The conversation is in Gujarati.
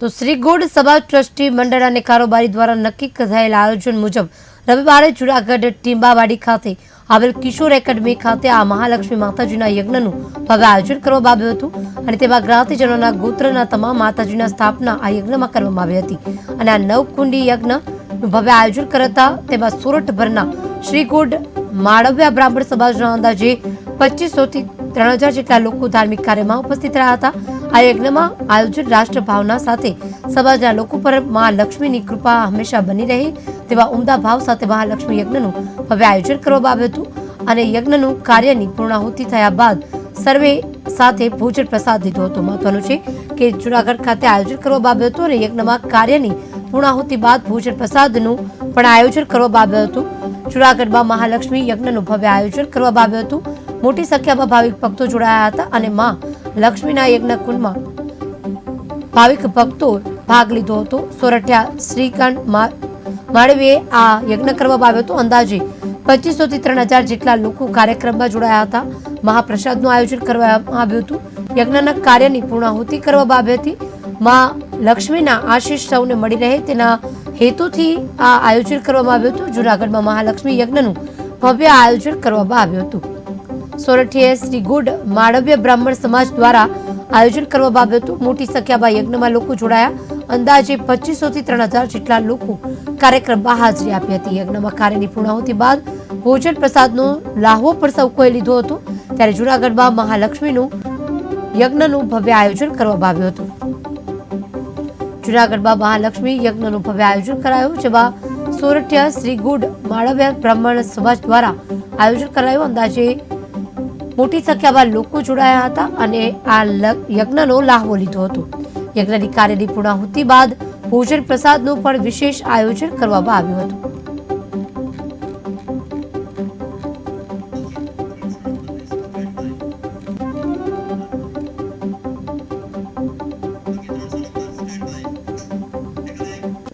તો શ્રી ગોડ સભા ટ્રસ્ટી મંડળ અને કારોબારી દ્વારા નક્કી થયેલા આયોજન મુજબ રવિવારે જુનાગઢ ટીંબાવાડી ખાતે આવેલ કિશોર એકેડમી ખાતે આ મહાલક્ષ્મી માતાજીના યજ્ઞનું ભવ્ય આયોજન કરવામાં આવ્યું હતું અને તેમાં જ્ઞાતિજનોના ગોત્રના તમામ માતાજીના સ્થાપના આ યજ્ઞમાં કરવામાં આવી હતી અને આ નવકુંડી યજ્ઞનું ભવ્ય આયોજન કરતા તેમાં સુરતભરના શ્રી ગોડ માળવ્યા બ્રાહ્મણ સમાજના અંદાજે પચીસો થી ત્રણ હજાર જેટલા લોકો ધાર્મિક કાર્યમાં ઉપસ્થિત રહ્યા હતા. આ યજ્ઞમાં આયોજન રાષ્ટ્ર ભાવના સાથે સમાજના લોકો પર મહાલક્ષ્મીની કૃપા હંમેશા બની રહે તેવા ઉમદા ભાવ સાથે મહાલક્ષ્મી યજ્ઞનું હવે આયોજન કરવામાં આવ્યું હતું અને યજ્ઞનું કાર્યની પૂર્ણાહુતિ થયા બાદ સર્વે સાથે ભોજન પ્રસાદ લીધો હતો. મહત્વનું છે કે જુનાગઢ ખાતે આયોજન કરવામાં આવ્યું હતું અને યજ્ઞમાં કાર્યની પૂર્ણાહુતિ બાદ ભોજન પ્રસાદનું પણ આયોજન કરવામાં આવ્યું હતું. જુનાગઢમાં મહાલક્ષ્મી યજ્ઞનું ભવ્ય આયોજન કરવામાં આવ્યું હતું. મોટી સંખ્યામાં ભાવિક ભક્તો જોડાયા હતા અને માં લક્ષ્મીના યજ્ઞ કુંડમાં ભાવિક ભક્તો ભાગ લીધો હતો. સોરઠિયા શ્રીકાંત માળવીએ આ યજ્ઞ કરવામાં આવ્યો હતો. અંદાજે પચીસો થી ત્રણ હજાર જેટલા લોકો કાર્યક્રમમાં જોડાયા હતા. મહાપ્રસાદનું આયોજન કરવામાં આવ્યું હતું. યજ્ઞના કાર્યની પૂર્ણાહુતિ કરવામાં આવી હતી. માં લક્ષ્મીના આશીષ સૌને મળી રહે તેના હેતુથી આ આયોજન કરવામાં આવ્યું હતું. જૂનાગઢમાં મહાલક્ષ્મી યજ્ઞનું ભવ્ય આયોજન કરવામાં આવ્યું હતું. સોરઠીએ શ્રી ગુડ માળવ્ય બ્રાહ્મણ સમાજ દ્વારા આયોજન કરવામાં આવ્યું હતું. મોટી સંખ્યામાં યજ્ઞમાં લોકો જોડાયા. અંદાજે પચીસો થી ત્રણ હજાર જેટલા લોકો કાર્યક્રમમાં હાજરી આપી હતી. યજ્ઞમાં કાર્યની પૂર્ણાહુતિ બાદ ભોજન પ્રસાદનો લાહવો પણ સૌ કોઈ લીધો હતો. ત્યારે જૂનાગઢમાં મહાલક્ષ્મીનું યજ્ઞનું ભવ્ય આયોજન કરવામાં આવ્યું હતું. જૂનાગઢમાં મહાલક્ષ્મી યજ્ઞનું ભવ્ય આયોજન કરાયું, જેમાં સોરઠિયા શ્રી ગુડ માળવ્ય બ્રાહ્મણ સમાજ દ્વારા આયોજન કરાયું. અંદાજે મોટી સંખ્યામાં લોકો જોડાયા હતા અને આ યજ્ઞનો લાહવો લીધો હતો. યજ્ઞની કાર્યની પૂર્ણાહુતિ બાદ ભોજન પ્રસાદનું પણ વિશેષ આયોજન કરવામાં આવ્યું હતું.